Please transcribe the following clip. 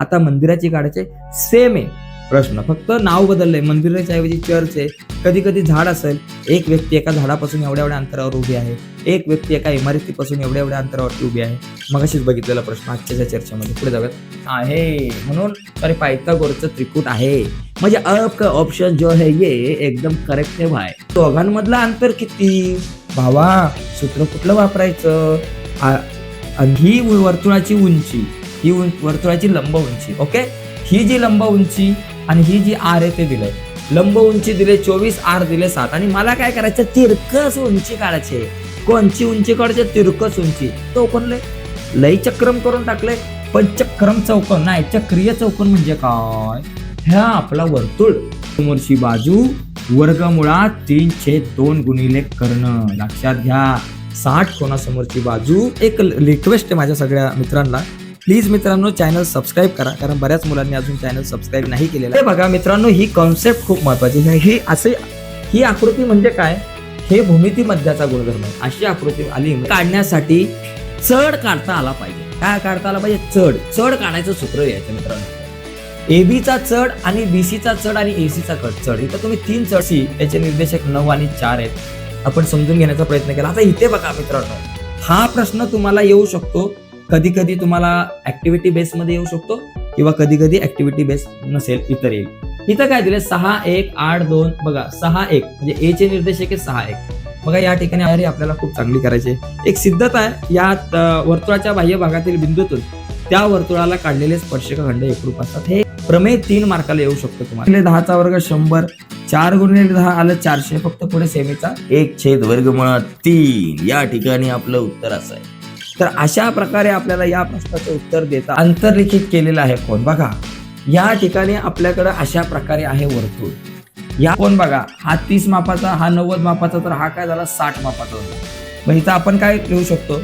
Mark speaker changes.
Speaker 1: आता मंदिराची काढायचे सेम आहे. प्रश्न फक्त नाव बदललंय. मंदिराच्या ऐवजी चर्च आहे. कधी कधी झाड असेल. एक व्यक्ती एका झाडापासून एवढ्या एवढ्या अंतरावर उभी आहे. एक व्यक्ती एका इमारतीपासून एवढ्या एवढ्या अंतरावरती उभी आहे. मग अशीच बघितलेला प्रश्न आजच्या चर्चेमध्ये. पुढे जाऊयात. आहे. म्हणून अरे पायथागोरचं त्रिकूट आहे. म्हणजे आपका ऑप्शन जो आहे ये एकदम करेक्ट आहे भाई. दोघांमधलं अंतर किती? भावा सूत्र कुठलं वापरायचं? ही वर्तुळाची उंची. ही वर्तुळाची लंब उंची ओके ही जी लंब उंची आणि ही जी आर आहे ते दिलंय. लंब उंची दिले चोवीस आर दिले सात. आणि मला काय करायचं तिरकस उंची काढायची कोणची उंची काढायची? तिरकस उंची. तो लय? लय चक्रम करून टाकले पण चक्रम चौकोन नाही चक्रीय चौकोन म्हणजे काय? ह्या आपला वर्तुळ. समोरची बाजू वर्गमुळात तीन छेद दोन गुणिले कर्ण. लक्षात घ्या. साठ कोणासमोरची बाजू? एक रिक्वेस्ट आहे माझ्या सगळ्या मित्रांना. प्लीज मित्रांनो चॅनल सबस्क्राईब करा कारण बऱ्याच मुलांनी अजून चॅनल सबस्क्राईब नाही केलेलं आहे. बघा मित्रांनो ही कॉन्सेप्ट खूप महत्वाची आहे. ही असे ही आकृती म्हणजे काय? हे भूमिती मध्याचा गुणधर्म आहे. अशी आकृती आली म्हणजे काढण्यासाठी चढ काढता आला पाहिजे. काय काढता आला पाहिजे? चढ. चढ काढायचं सूत्र यायचं मित्रांनो. एबीचा चढ आणि बीसीचा चढ आणि एसीचा कट चढ. इथं तुम्ही तीन चढ सी याचे निर्देशक नऊ आणि चार आहेत. आपण समजून घेण्याचा प्रयत्न केला. आता इथे बघा मित्रांनो. हा प्रश्न तुम्हाला येऊ शकतो. कधी कधी तुम्हाला ऍक्टिव्हिटी बेस मध्ये येऊ शकतो किंवा कधी कधी ऍक्टिव्हिटी बेस नसेल इतर येईल इथं काय दिले सहा एक आठ दोन बघा सहा एक. म्हणजे ए चे निर्देशक आहे सहा एक. बघा या ठिकाणी तयारी आपल्याला खूप चांगली करायची आहे. एक सिद्धता आहे या वर्तुळाच्या बाह्य भागातील बिंदूतून त्या वर्तुळाला काढलेले स्पर्शक खंड एकरूप असतात. हे प्रमेय तीन मार्काला येऊ शकतो तुम्हाला. दहाचा वर्ग शंभर चार गुणिले दहा आलं चारशे. फक्त पुढे सेमीचा एक छेद वर्ग मुळात तीन. या ठिकाणी आपलं उत्तर असं आहे. तर अशा प्रकारे आपल्याला या प्रश्नाचं उत्तर देता अंतर्लिखित केलेलं आहे कोण? बघा या ठिकाणी आपल्याकडे अशा प्रकारे आहे वर्तुळ. या कोण बघा हा तीस मापाचा हा नव्वद मापाचा तर हा काय झाला? साठ मापाचा होता. मग इथं आपण काय लिहू शकतो?